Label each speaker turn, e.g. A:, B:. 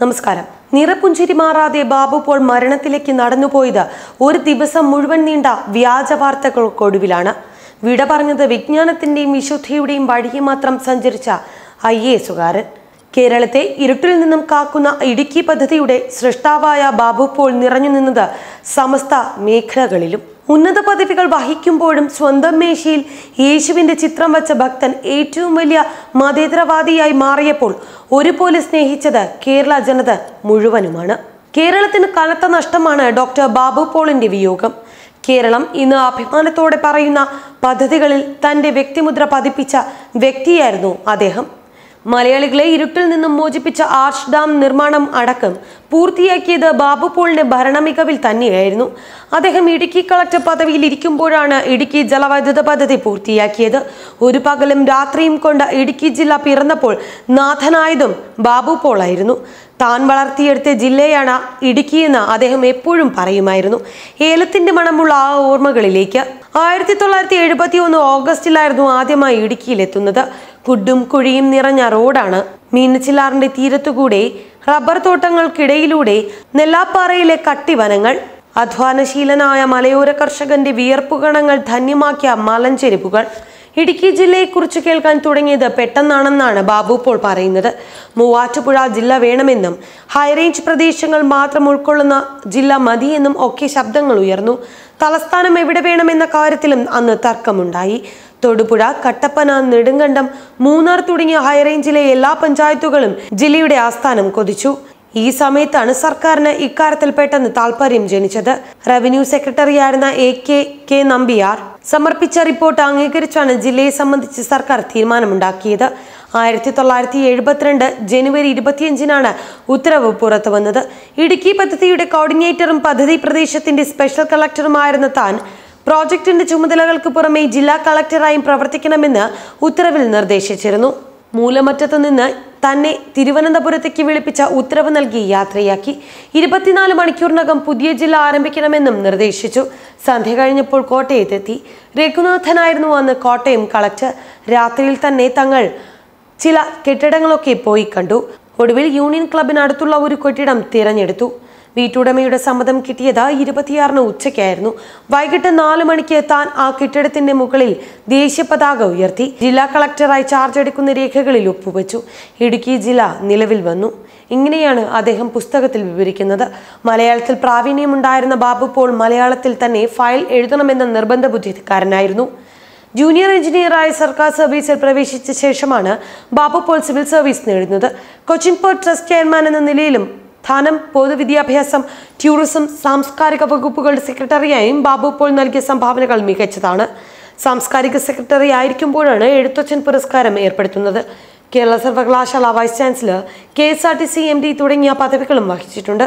A: നമസ്കാരം. നിറപുഞ്ചിരി മാറാതെ ബാബു പോൾ മരണത്തിലേക്ക് നടന്നുപോയത് ഒരു ദിവസം മുഴുവൻ നീണ്ട വ്യാജ വാർത്തകൾക്കൊടുവിലാണ്. വിട പറഞ്ഞത് വിജ്ഞാനത്തിന്റെയും വിശുദ്ധിയുടെയും വഴിയെ മാത്രം സഞ്ചരിച്ച ഐ എസുകാരൻ. കേരളത്തെ ഇരുട്ടിൽ നിന്നും കാക്കുന്ന ഇടുക്കി പദ്ധതിയുടെ സൃഷ്ടാവായ ബാബു പോൾ നിറഞ്ഞു നിന്നത് സമസ്ത മേഖലകളിലും. ഉന്നത പദവികൾ വഹിക്കുമ്പോഴും സ്വന്തം മേശയിൽ യേശുവിന്റെ ചിത്രം വച്ച ഭക്തൻ ഏറ്റവും വലിയ മതേതരവാദിയായി മാറിയപ്പോൾ ഒരുപോലെ സ്നേഹിച്ചത് കേരള ജനത മുഴുവനുമാണ്. കേരളത്തിന് കനത്ത നഷ്ടമാണ് ഡോക്ടർ ബാബു പോളിന്റെ വിയോഗം. കേരളം ഇന്ന് അഭിമാനത്തോടെ പറയുന്ന പദ്ധതികളിൽ തന്റെ വ്യക്തിമുദ്ര പതിപ്പിച്ച വ്യക്തിയായിരുന്നു അദ്ദേഹം. മലയാളികളെ ഇരുട്ടിൽ നിന്നും മോചിപ്പിച്ച ആർച്ച് ഡാം നിർമ്മാണം അടക്കം പൂർത്തിയാക്കിയത് ബാബു പോളിന്റെ ഭരണമികവിൽ തന്നെയായിരുന്നു. അദ്ദേഹം ഇടുക്കി കളക്ടർ പദവിയിൽ ഇരിക്കുമ്പോഴാണ് ഇടുക്കി ജലവൈദ്യുത പദ്ധതി പൂർത്തിയാക്കിയത്. ഒരു പകലും രാത്രിയും കൊണ്ട് ഇടുക്കി ജില്ല പിറന്നപ്പോൾ നാഥനായതും ബാബു പോളായിരുന്നു. താൻ വളർത്തിയെടുത്ത ജില്ലയാണ് ഇടുക്കിയെന്ന് അദ്ദേഹം എപ്പോഴും പറയുമായിരുന്നു. ഏലത്തിന്റെ മണമുള്ള ആ ഓർമ്മകളിലേക്ക്. ആയിരത്തി തൊള്ളായിരത്തി എഴുപത്തി ഒന്ന് ഓഗസ്റ്റിലായിരുന്നു ആദ്യമായി ഇടുക്കിയിലെത്തുന്നത് കുഡും കുഴിയും നിറഞ്ഞ റോഡാണ് മീനച്ചിലാറിന്റെ തീരത്തുകൂടെ റബ്ബർ തോട്ടങ്ങൾക്കിടയിലൂടെ നെല്ലാപ്പാറയിലെ കട്ടിവനങ്ങൾ. അധ്വാനശീലനായ മലയോര കർഷകന്റെ വിയർപ്പുകണങ്ങൾ ധന്യമാക്കിയ മലഞ്ചെരിപ്പുകൾ ഇടുക്കി ജില്ലയെക്കുറിച്ച് കേൾക്കാൻ തുടങ്ങിയത് പെട്ടെന്നാണെന്നാണ് ബാബു പോൾ പറയുന്നത്. മൂവാറ്റുപുഴ ജില്ല വേണമെന്നും ഹൈറേഞ്ച് പ്രദേശങ്ങൾ മാത്രം ഉൾക്കൊള്ളുന്ന ജില്ല മതിയെന്നും ഒക്കെ ശബ്ദങ്ങൾ ഉയർന്നു. തലസ്ഥാനം എവിടെ വേണമെന്ന കാര്യത്തിലും അന്ന് തർക്കമുണ്ടായി. തൊടുപുഴ കട്ടപ്പന നെടുങ്കണ്ടം മൂന്നാർ തുടങ്ങിയ ഹൈറേഞ്ചിലെ എല്ലാ പഞ്ചായത്തുകളും ജില്ലയുടെ ആസ്ഥാനം കൊതിച്ചു. ഈ സമയത്താണ് സർക്കാരിന് ഇക്കാര്യത്തിൽ പെട്ടെന്ന് താല്പര്യം ജനിച്ചത്. റവന്യൂ സെക്രട്ടറിയായിരുന്ന എ കെ കെ നമ്പിയാർ സമർപ്പിച്ച റിപ്പോർട്ട് അംഗീകരിച്ചാണ് ജില്ലയെ സംബന്ധിച്ച് സർക്കാർ തീരുമാനമുണ്ടാക്കിയത്. ആയിരത്തി തൊള്ളായിരത്തി എഴുപത്തിരണ്ട് ജനുവരി ഇരുപത്തിയഞ്ചിനാണ് ഉത്തരവ് പുറത്തു വന്നത്. ഇടുക്കി പദ്ധതിയുടെ കോർഡിനേറ്ററും പദ്ധതി പ്രദേശത്തിന്റെ സ്പെഷ്യൽ കളക്ടറുമായിരുന്ന താൻ പ്രോജക്ടിന്റെ ചുമതലകൾക്ക് പുറമെ ജില്ലാ കളക്ടറായും പ്രവർത്തിക്കണമെന്ന് ഉത്തരവിൽ നിർദ്ദേശിച്ചിരുന്നു. മൂലമറ്റത്ത് നിന്ന് തന്നെ തിരുവനന്തപുരത്തേക്ക് വിളിപ്പിച്ച ഉത്തരവ് നൽകി യാത്രയാക്കി. ഇരുപത്തിനാല് മണിക്കൂറിനകം പുതിയ ജില്ല ആരംഭിക്കണമെന്നും നിർദ്ദേശിച്ചു. സന്ധ്യ കഴിഞ്ഞപ്പോൾ കോട്ടയത്തെത്തി. രഘുനാഥനായിരുന്നു അന്ന് കോട്ടയം കളക്ടർ. രാത്രിയിൽ തന്നെ തങ്ങൾ ചില കെട്ടിടങ്ങളൊക്കെ പോയി കണ്ടു. ഒടുവിൽ യൂണിയൻ ക്ലബിനടുത്തുള്ള ഒരു കെട്ടിടം തിരഞ്ഞെടുത്തു. വീട്ടുടമയുടെ സമ്മതം കിട്ടിയത് ഇരുപത്തിയാറിന് ഉച്ചയ്ക്കായിരുന്നു. വൈകിട്ട് നാല് മണിക്ക് താൻ ആ കെട്ടിടത്തിന്റെ മുകളിൽ ദേശീയ പതാക ഉയർത്തി ജില്ലാ കളക്ടറായി ചാർജ് എടുക്കുന്ന രേഖകളിൽ ഒപ്പുവെച്ചു. ഇടുക്കി ജില്ല നിലവിൽ വന്നു. ഇങ്ങനെയാണ് അദ്ദേഹം പുസ്തകത്തിൽ വിവരിക്കുന്നത്. മലയാളത്തിൽ പ്രാവീണ്യമുണ്ടായിരുന്ന ബാബു പോൾ മലയാളത്തിൽ തന്നെ ഫയൽ എഴുതണമെന്ന നിർബന്ധ ബുദ്ധിക്കാരനായിരുന്നു ജൂനിയർ എഞ്ചിനീയറായ സർക്കാർ സർവീസിൽ പ്രവേശിച്ച ശേഷമാണ് ബാബു പോൾ സിവിൽ സർവീസ് നേടുന്നത്. കൊച്ചിൻ പോർട്ട് ട്രസ്റ്റ് ചെയർമാൻ എന്ന നിലയിലും ധനം പൊതുവിദ്യാഭ്യാസം ടൂറിസം സാംസ്കാരിക വകുപ്പുകളുടെ സെക്രട്ടറിയായും ബാബു പോൾ നൽകിയ സംഭാവനകൾ മികച്ചതാണ്. സാംസ്കാരിക സെക്രട്ടറി ആയിരിക്കുമ്പോഴാണ് എഴുത്തച്ഛൻ പുരസ്കാരം ഏർപ്പെടുത്തുന്നത്. കേരള സർവകലാശാല vice chancellor K S R T C M D തുടങ്ങിയ പദവികളും വഹിച്ചിട്ടുണ്ട്.